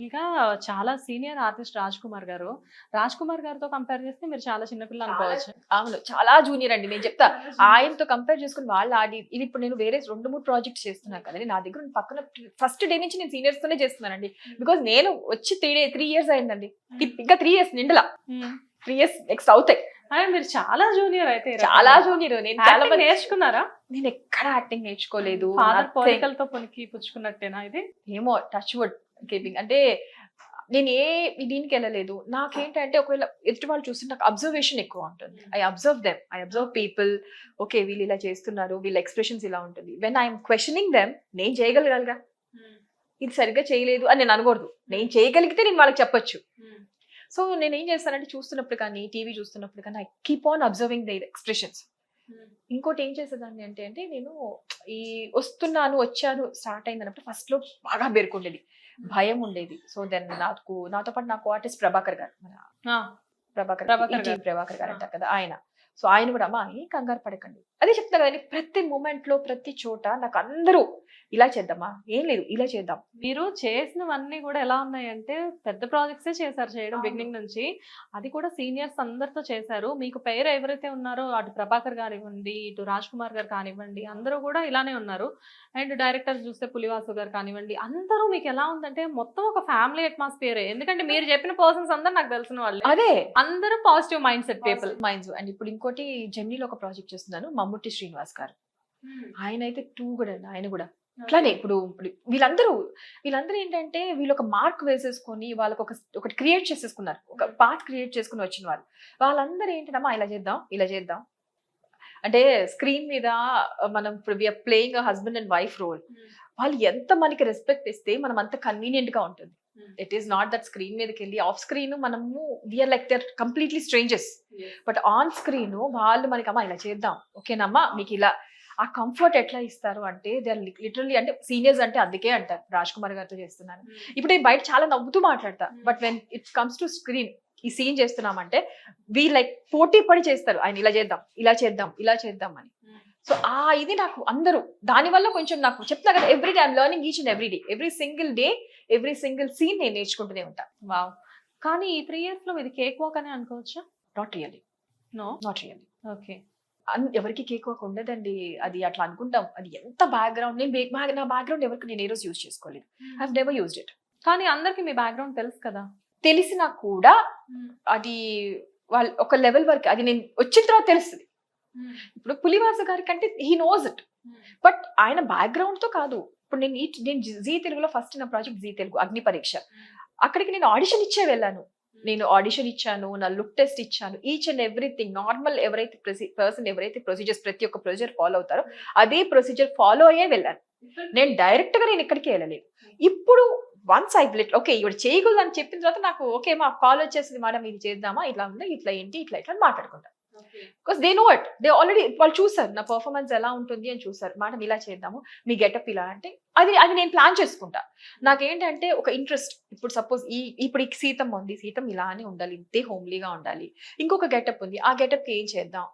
ఇంకా చాలా senior artist Raj Kumar గారు. రాజ్ కుమార్ గారితో కంపేర్ చేస్తే మీరు చాలా చిన్నపిల్ల అనుకోవచ్చు. అవును చాలా జూనియర్ అండి. నేను చెప్తా ఆయనతో కంపేర్ చేసుకుని వాళ్ళు ఆడి ఇది ఇప్పుడు నేను వేరే రెండు మూడు ప్రాజెక్ట్స్ చేస్తున్నాను కదండి నా దగ్గర పక్కన ఫస్ట్ డే నుంచి నేను సీనియర్స్ తోనే చేస్తున్నానండి. బికాజ్ నేను వచ్చి త్రీ డే త్రీ ఇయర్స్ అయిందండి. ఇప్- ఇంకా త్రీ ఇయర్స్ నిండలా. త్రీ ఇయర్స్ నెక్స్ట్ అవుతాయి. మీరు చాలా జూనియర్ అయితే చాలా. జూనియర్. నేను చాలా మంది నేర్చుకున్నారా? నేను ఎక్కడ యాక్టింగ్ నేర్చుకోలేదు. ఫాదర్. పోలికలతో పొనికి పుచ్చుకున్నట్టేనా ఇది? ఏమో టచ్ వుడ్ కీపింగ్ అంటే నేను ఏ దీనికి వెళ్ళలేదు. నాకేంటంటే ఒకవేళ ఎదుటి వాళ్ళు చూస్తే నాకు అబ్జర్వేషన్ ఎక్కువ ఉంటుంది. I observe them I observe people okay వీళ్ళు ఇలా చేస్తున్నారు. వీళ్ళ ఎక్స్ప్రెషన్స్ ఇలా ఉంటుంది. వెన్ ఐఎమ్ క్వశ్చనింగ్ దెమ్ నేను చేయగలగాలిగా? ఇది సరిగ్గా చేయలేదు అని నేను అనకూడదు. నేను చేయగలిగితే నేను వాళ్ళకి చెప్పొచ్చు. సో నేను ఏం చేస్తానంటే చూస్తున్నప్పుడు కానీ టీవీ చూస్తున్నప్పుడు కానీ I keep on observing the expressions ఇంకోటి ఏం చేసేదాన్ని అంటే అంటే నేను ఈ వస్తున్నాను వచ్చాను స్టార్ట్ అయిందన్నప్పుడు ఫస్ట్లో బాగా పేర్కొండేది భయం ఉండేది. సో దెన్ నాకు నాతో పాటు నాకు ఆర్టిస్ట్ ప్రభాకర్ గారు. ప్రభాకర్ ప్రభాకర్. ప్రభాకర్ గారు అంటారు కదా ఆయన. సో ఆయన కూడా అమ్మా ఏం కంగారు పడకండి. అదే చెప్తా కదండి ప్రతి మూమెంట్లో ప్రతి చోట నాకు అందరూ ఇలా చేద్దామా? ఏం లేదు ఇలా చేద్దాం. మీరు చేసినవన్నీ కూడా ఎలా ఉన్నాయంటే పెద్ద ప్రాజెక్ట్సే చేశారు చేయడం. బిగినింగ్ నుంచి. అది కూడా సీనియర్స్ అందరితో చేశారు. మీకు పేరు ఎవరైతే ఉన్నారో అటు ప్రభాకర్ గారు ఇవ్వండి ఇటు రాజ్ కుమార్ గారు కానివ్వండి అందరూ కూడా ఇలానే ఉన్నారు. అండ్ డైరెక్టర్స్ చూస్తే పులివాసు గారు కానివ్వండి అందరూ మీకు ఎలా ఉందంటే మొత్తం ఒక ఫ్యామిలీ అట్మాస్ఫియర్ ఎందుకంటే మీరు చెప్పిన పర్సన్స్ అందరు నాకు తెలిసిన వాళ్ళు. అదే. అందరూ positive mindset people minds and ఇప్పుడు ఇంకోటి జెమినీలో ఒక ప్రాజెక్ట్ చేస్తున్నాను మమ్ముట్టి శ్రీనివాస్ గారు. ఆయన అయితే టూ కూడా ఆయన కూడా. అట్లానే ఇప్పుడు ఇప్పుడు వీళ్ళందరూ వీళ్ళందరూ ఏంటంటే వీళ్ళు ఒక మార్క్ వేసేసుకొని వాళ్ళకి ఒక ఒకటి క్రియేట్ చేసేసుకున్నారు. ఒక పాత్ క్రియేట్ చేసుకుని వచ్చిన వాళ్ళు. వాళ్ళందరూ ఏంటమ్మా ఇలా చేద్దాం ఇలా చేద్దాం. అంటే స్క్రీన్ మీద మనం ఇప్పుడు we are playing husband and wife role. వాళ్ళు ఎంత మనకి రెస్పెక్ట్ ఇస్తే మనం అంత కన్వీనియంట్గా ఉంటుంది. It is not that screen మీదకి వెళ్ళి ఆఫ్ స్క్రీన్ మనము we are like there completely strangers but on screen వాళ్ళు మనకి అమ్మా ఇలా చేద్దాం. ఓకేనమ్మా? మీకు ఇలా. ఆ కంఫర్ట్ ఎట్లా ఇస్తారు అంటే దే ఆర్ లిటరల్లీ అంటే సీనియర్స్ అంటే అందుకే అంటారు. రాజ్ కుమార్ గారితో చేస్తున్నాను. ఇప్పుడు నేను బయట చాలా నవ్వుతూ మాట్లాడతా. But when it comes to screen ఈ సీన్ చేస్తున్నామంటే వీ లైక్ పోటీ పడి చేస్తారు. ఆయన ఇలా చేద్దాం ఇలా చేద్దాం ఇలా చేద్దాం అని. సో ఆ ఇది నాకు అందరూ. దానివల్ల కొంచెం నాకు చెప్తున్నా కదా every day I'm learning each and every day every single day every single scene నేను నేర్చుకుంటూనే ఉంటా. వావ్ కానీ ఈ త్రీ ఇయర్స్లో ఇది కేక్ వాక్ అని అనుకోవచ్చా? Not really no not really okay ఎవరికి కేక్ వాక్ ఉండదండి. అది అట్లా అనుకుంటాం. అది ఎంత బ్యాక్గ్రౌండ్ నేను నా బ్యాక్గ్రౌండ్ ఎవరికి నేను ఏ రోజు యూజ్ చేసుకోలేదు. ఐ నెవర్ యూజ్డ్ ఇట్ కానీ అందరికి మీ బ్యాక్గ్రౌండ్ తెలుసు కదా? తెలిసినా కూడా అది వాళ్ళ ఒక లెవెల్ వరకు అది నేను వచ్చిన తర్వాత తెలుస్తుంది. ఇప్పుడు పులివాస గారి కంటే హీ నోస్ ఇట్ బట్ ఆయన బ్యాక్గ్రౌండ్తో కాదు. ఇప్పుడు నేను ఈ నేను జీ తెలుగులో ఫస్ట్ నా ప్రాజెక్ట్ జీ తెలుగు అగ్ని పరీక్ష. అక్కడికి నేను ఆడిషన్ ఇచ్చే వెళ్ళాను. నేను ఆడిషన్ ఇచ్చాను నా లుక్ టెస్ట్ ఇచ్చాను ఈచ్ అండ్ ఎవ్రీథింగ్ నార్మల్ ఎవరైతే పర్సన్ ఎవరైతే ప్రొసీజర్స్ ప్రతి ఒక్క ప్రొసీజర్ ఫాలో అవుతారో అదే ప్రొసీజర్ ఫాలో అయ్యే వెళ్ళాను. నేను డైరెక్ట్గా నేను ఎక్కడికి వెళ్ళలేదు. ఇప్పుడు వన్స్ ఐ బ్లెట్ ఓకే ఇవి చేయకూడదు అని చెప్పిన తర్వాత నాకు ఓకే మా కాల్ వచ్చేసింది మేడం ఇది చేద్దామా? ఇట్లా ఉంది? ఇట్లా ఏంటి? ఇట్లా ఇట్లా అని మాట్లాడుకుంటాం. Because they know it they already వాళ్ళు చూసారు. నా పర్ఫార్మెన్స్ ఎలా ఉంటుంది అని చూసారు. మేడం ఇలా చేద్దాము. మీ గెటప్ ఇలా. అంటే అది అది నేను ప్లాన్ చేసుకుంటా. నాకేంటంటే ఒక ఇంట్రెస్ట్ ఇప్పుడు సపోజ్ ఈ ఇప్పుడు ఈ సీతం ఉంది. సీతం ఇలానే ఉండాలి. ఇంతే హోమ్లీగా ఉండాలి. ఇంకొక గెటప్ ఉంది. ఆ గెటప్ ఏం చేద్దాం?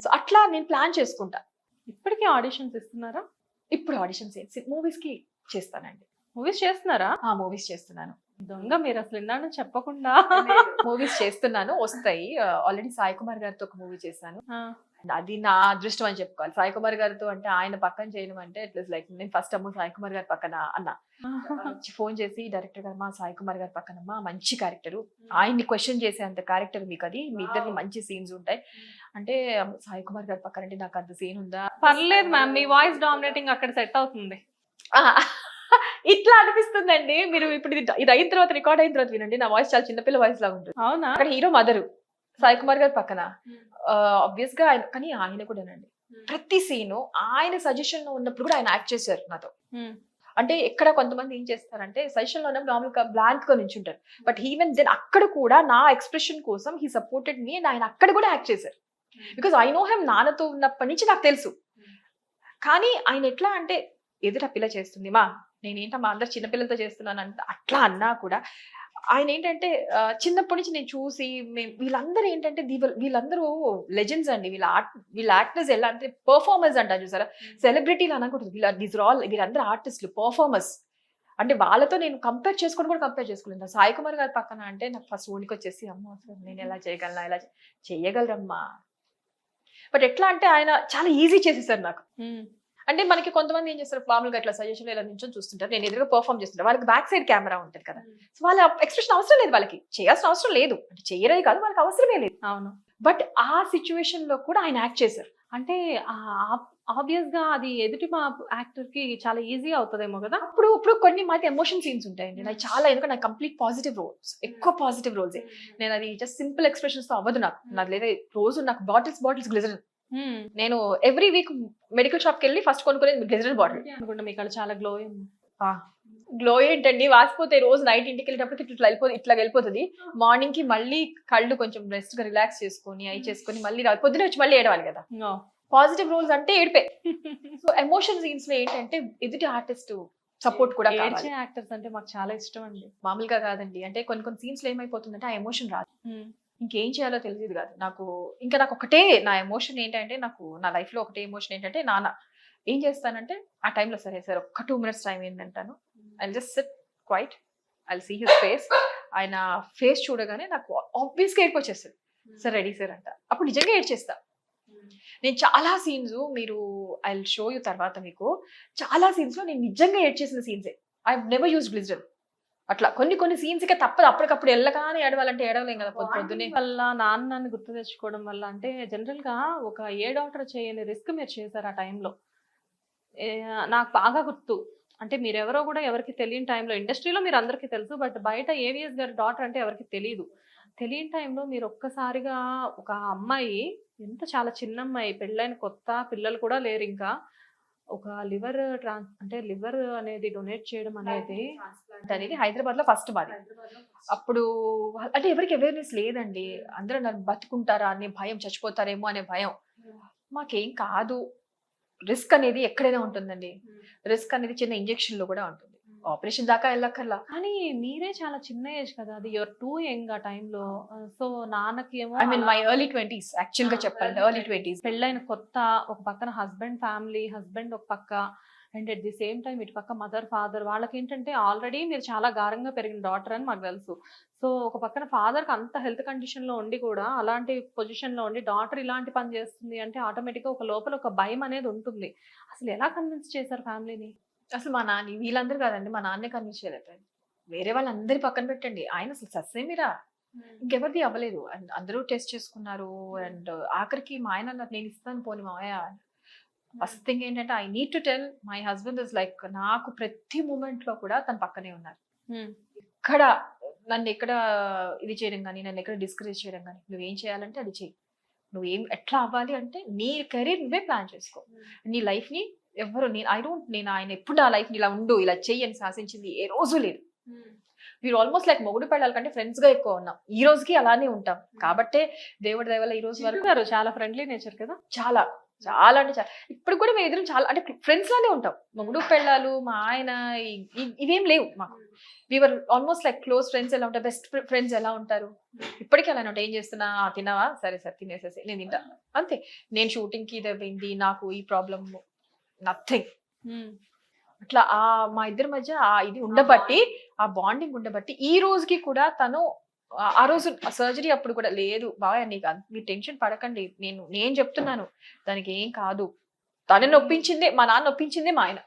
సో అట్లా నేను ప్లాన్ చేసుకుంటా. ఇప్పటికీ ఆడిషన్స్ ఇస్తున్నారా? ఇప్పుడు ఆడిషన్స్ మూవీస్కి చేస్తానండి. మూవీస్ చేస్తున్నారా? ఆ మూవీస్ చేస్తున్నాను. దొంగ మీరు అసలు ఇందాక చెప్పకుండా. మూవీస్ చేస్తున్నాను వస్తాయి. ఆల్రెడీ సాయి కుమార్ గారితో ఒక మూవీ చేశాను. అది నా అదృష్టం అని చెప్పుకోవాలి. సాయి కుమార్ గారితో అంటే ఆయన పక్కన చేయడం అంటే ఇట్ లైక్ నేను ఫస్ట్ అమ్మ సాయి కుమార్ గారి పక్కన అన్న. ఫోన్ చేసి డైరెక్టర్ గారు మా సాయి కుమార్ గారి పక్కన అమ్మా మంచి క్యారెక్టర్ ఆయన్ని క్వశ్చన్ చేసేంత క్యారెక్టర్ మీకు అది. మీ ఇద్దరికి మంచి సీన్స్ ఉంటాయి. అంటే సాయి కుమార్ గారి పక్కన అంటే నాకు అంత సీన్ ఉందా? పర్లేదు మ్యామ్ మీ వాయిస్ డామినేటింగ్ అక్కడ సెట్ అవుతుంది. ఇట్లా అనిపిస్తుందండి. మీరు ఇప్పుడు ఇది అయిన తర్వాత రికార్డ్ అయిన తర్వాత వినండి. నా వాయిస్ చాలా చిన్నపిల్ల వాయిస్ లాగా ఉంటుంది. అవునా? అక్కడ హీరో మదరు సాయి కుమార్ గారి పక్కన. ఆబ్వియస్గా ఆయన కానీ ఆయన కూడానండి. ప్రతి సీను ఆయన సజెషన్లో ఉన్నప్పుడు కూడా ఆయన యాక్ట్ చేశారు నాతో. అంటే ఎక్కడ కొంతమంది ఏం చేస్తారంటే సజెషన్లో ఉన్నప్పుడు నార్మల్గా బ్లాంక్గా నుంచుంటారు. బట్ ఈవెన్ దెన్ అక్కడ కూడా నా ఎక్స్ప్రెషన్ కోసం హీ సపోర్టెడ్ మీ అండ్ ఆయన అక్కడ కూడా యాక్ట్ చేశారు. బికాస్ ఐ నో హెమ్ నాన్నతో ఉన్నప్పటి నుంచి నాకు తెలుసు. కానీ ఆయన ఎట్లా అంటే ఎదుట పిల్ల చేస్తుంది మా? నేనేంటమ్మా అందరు చిన్నపిల్లలతో చేస్తున్నాను అంట అట్లా అన్నా కూడా ఆయన ఏంటంటే చిన్నప్పటి నుంచి నేను చూసి మేము వీళ్ళందరూ ఏంటంటే వీళ్ళందరూ లెజెండ్స్ అండి. వీళ్ళ ఆర్ట్ వీళ్ళ యాక్టర్స్ ఎలా అంటే పర్ఫార్మర్స్ అంటారు చూసారా? సెలబ్రిటీలు అనకూడదు వీళ్ళ దీస్ ఆల్ వీళ్ళందరూ ఆర్టిస్టులు పర్ఫార్మర్స్. అంటే వాళ్ళతో నేను కంపేర్ చేసుకొని కూడా కంపేర్ చేసుకోలేదు సాయి కుమార్ గారి పక్కన అంటే నాకు ఫస్ట్ ఊనికి వచ్చేసి అమ్మ నేను ఎలా చేయగలనా ఎలా చే- చెయ్యగలరమ్మా బట్ ఎట్లా అంటే ఆయన చాలా ఈజీ చేసేసారు నాకు. అంటే మనకి కొంతమంది ఏం చేస్తారు? మామూలుగా ఇట్లా సజెషన్ ఇలా నించొని చూస్తుంటారు. నేను ఎదురుగా పర్ఫామ్ చేస్తుంటారు వాళ్ళకి బ్యాక్ సైడ్ కెమెరా ఉంటుంది కదా. సో వాళ్ళ ఎక్స్ప్రెషన్ అవసరం లేదు వాళ్ళకి. చేయాల్సిన అవసరం లేదు. అంటే చేయరని కాదు వాళ్ళకి అవసరమే లేదు. అవును. బట్ ఆ సిచ్యువేషన్లో కూడా ఆయన యాక్ట్ చేశారు. అంటే ఆబ్వియస్గా అది ఎదుటి మా యాక్టర్కి చాలా ఈజీ అవుతుందేమో కదా. అప్పుడు ఇప్పుడు కొన్ని మాది ఎమోషన్ సీన్స్ ఉంటాయండి. నాకు చాలా ఎందుకంటే నాకు కంప్లీట్ పాజిటివ్ రోల్స్ ఎక్కువ పాజిటివ్ రోల్స్ నేను అది జస్ట్ సింపుల్ ఎక్స్ప్రెషన్స్తో అవ్వదు నాకు. నాకు లేదా రోజు నాకు బాటిల్స్ బాటిల్స్ గ్లిజరిన్ ఉమ్, నేను ఎవ్రీ వీక్ మెడికల్ షాప్కి వెళ్ళి ఫస్ట్ కొనుక్కునేది గ్లిజరిన్ బాటిల్. అనుకుంటా మీ కళ్ళు చాలా గ్లో గ్లో ఏంటండి? వాసిపోతే రోజు నైట్ ఇంటికి వెళ్ళేటప్పటికి ఇట్లా వెళ్ళిపోతుంది ఇట్లా వెళ్ళిపోతుంది. మార్నింగ్కి మళ్ళీ కళ్ళు కొంచెం రెస్ట్గా రిలాక్స్ చేసుకొని అవి చేసుకొని మళ్ళీ రా- పొద్దున వచ్చి మళ్ళీ ఏడవాలి కదా. పాజిటివ్ రోల్స్ అంటే ఏడిపే. సో ఎమోషన్ సీన్స్లో ఏంటంటే ఎదుటి ఆర్టిస్ట్ సపోర్ట్ కూడా యాక్టర్స్ అంటే మాకు చాలా ఇష్టం అండి. మామూలుగా కాదండి. అంటే కొన్ని కొన్ని సీన్స్లో ఏమైపోతుందంటే ఆ ఎమోషన్ రాదు. ఇంకేం చేయాలో తెలియదు కాదు. నాకు ఇంకా నాకు ఒకటే నా ఎమోషన్ ఏంటంటే నాకు నా లైఫ్లో ఒకటే ఎమోషన్ ఏంటంటే నాన్న ఏం చేస్తానంటే ఆ టైంలో సరే సార్ ఒక్క two minutes time ఏంటంటాను I just sit quiet I see his face ఆయన ఫేస్ చూడగానే నాకు ఆబ్వియస్గా గా సార్ రెడీ సార్ అంట. అప్పుడు నిజంగా ఏడ్చేస్తా. నేను చాలా సీన్స్ మీరు ఐ షో యూ తర్వాత మీకు. చాలా సీన్స్లో నేను నిజంగా ఏడ్చేసిన సీన్సే. ఐ నెవర్ యూస్ గ్లిజర్ అట్లా కొన్ని కొన్ని సీన్స్కి తప్పదు. అప్పటికప్పుడు వెళ్ళగానే ఏడవాలంటే ఏడవలేం కదా పొద్దు పొద్దునే వల్ల నాన్నని గుర్తు తెచ్చుకోవడం వల్ల అంటే జనరల్గా ఒక ఏ డాక్టర్ చేయని రిస్క్ మీరు చేశారు ఆ టైంలో నాకు బాగా గుర్తు. అంటే మీరెవరో కూడా ఎవరికి తెలియని టైంలో ఇండస్ట్రీలో మీరు అందరికీ తెలుసు బట్ బయట ఏవిఎస్ గారి డాటర్ అంటే ఎవరికి తెలియదు తెలియని టైంలో మీరు ఒక్కసారిగా ఒక అమ్మాయి ఎంత చాలా చిన్న అమ్మాయి పెళ్ళైన కొత్త పిల్లలు కూడా లేరు ఇంకా. ఒక లివర్ ట్రాన్స్ అంటే లివర్ అనేది డొనేట్ చేయడం అనేది అనేది హైదరాబాద్లో ఫస్ట్ మాది అప్పుడు అంటే ఎవరికి అవేర్నెస్ లేదండి. అందరూ నన్ను బతుకుంటారా అనే భయం చచ్చిపోతారేమో అనే భయం. మాకేం కాదు. రిస్క్ అనేది ఎక్కడైనా ఉంటుందండి. రిస్క్ అనేది చిన్న ఇంజెక్షన్లో కూడా ఉంటుంది. ఆపరేషన్ దాకా వెళ్ళక్కర్లా. కానీ మీరే చాలా చిన్న ఏజ్ కదా అది యువర్ టూ యంగ్ ఆ టైంలో. సో నాన్నకి ఏమో I mean my early twenties యాక్చువల్గా చెప్పాలంటే ఎర్లీ ట్వంటీస్ పెళ్ళైన కొత్త ఒక పక్కన హస్బెండ్ ఫ్యామిలీ హస్బెండ్ ఒక పక్క and at the same time ఇటు పక్క మదర్ ఫాదర్ వాళ్ళకి ఏంటంటే ఆల్రెడీ మీరు చాలా గారంగా పెరిగిన డాటర్ అని మాకు తెలుసు. సో ఒక పక్కన father కి అంత హెల్త్ కండిషన్లో ఉండి కూడా అలాంటి పొజిషన్లో ఉండి డాటర్ ఇలాంటి పని చేస్తుంది అంటే ఆటోమేటిక్గా ఒక లోపల ఒక భయం అనేది ఉంటుంది. అసలు ఎలా కన్విన్స్ చేశారు ఫ్యామిలీని అసలు మా నాన్న వీళ్ళందరూ కాదండి మా నాన్నే కన్విన్స్ చేయలేకపోయింది వేరే వాళ్ళందరి పక్కన పెట్టండి. ఆయన అసలు సస్సేమిరా ఇంకెవరిది అవ్వలేదు. అండ్ అందరూ టెస్ట్ చేసుకున్నారు. అండ్ ఆఖరికి మా ఆయన అన్నారు నేను ఇస్తాను పోని మావయ్య. ఫస్ట్ థింగ్ ఏంటంటే I need to tell my husband is like నాకు ప్రతి మూమెంట్లో కూడా తన పక్కనే ఉన్నారు. ఎక్కడ నన్ను ఎక్కడ ఇది చేయడం కానీ నన్ను ఎక్కడ డిస్కరేజ్ చేయడం కానీ నువ్వేం చేయాలంటే అది చెయ్యి. నువ్వేం ఎట్లా అవ్వాలి అంటే నీ కెరీర్ నువ్వే ప్లాన్ చేసుకో. నీ లైఫ్ని ఎవరు నేను ఐ డోంట్ నేను ఆయన ఎప్పుడు నా లైఫ్ ఇలా ఉండు ఇలా చెయ్యి అని శాసించింది ఏ రోజు లేదు. వీరు ఆల్మోస్ట్ లైక్ మొగుడు పెళ్ళాలి కంటే ఫ్రెండ్స్గా ఎక్కువ ఉన్నాం. ఈ రోజుకి అలానే ఉంటాం. కాబట్టే దేవుడి దయ వల్ల ఈ రోజు వరకు చాలా ఫ్రెండ్లీ నేచర్ కదా? చాలా చాలా అంటే చాలా ఇప్పుడు కూడా మేము ఎదురు చాలా అంటే ఫ్రెండ్స్ లానే ఉంటాం. మొగుడు పెళ్ళాలు మా ఆయన ఇవేం లేవు మాకు. We are almost like close friends ఎలా ఉంటారు బెస్ట్ ఫ్రెండ్స్ ఎలా ఉంటారు? ఇప్పటికీ అలానే ఉంటాయి. ఏం చేస్తున్నా? "ఆ, తిన్నావా? సరే సరే తినేసేసి నేను తింటా. అంతే. నేను షూటింగ్కి ఇది అయింది నాకు ఈ ప్రాబ్లమ్ నథింగ్ అట్లా ఆ మా ఇద్దరి మధ్య ఆ ఇది ఉండబట్టి ఆ బాండింగ్ ఉండబట్టి ఈ రోజుకి కూడా తను ఆ- రోజు సర్జరీ అప్పుడు కూడా లేదు బాగా నీకు మీరు టెన్షన్ పడకండి నేను నేను చెప్తున్నాను దానికి ఏం కాదు. తనని నొప్పించిందే మా నాన్న నొప్పించిందే మా ఆయన.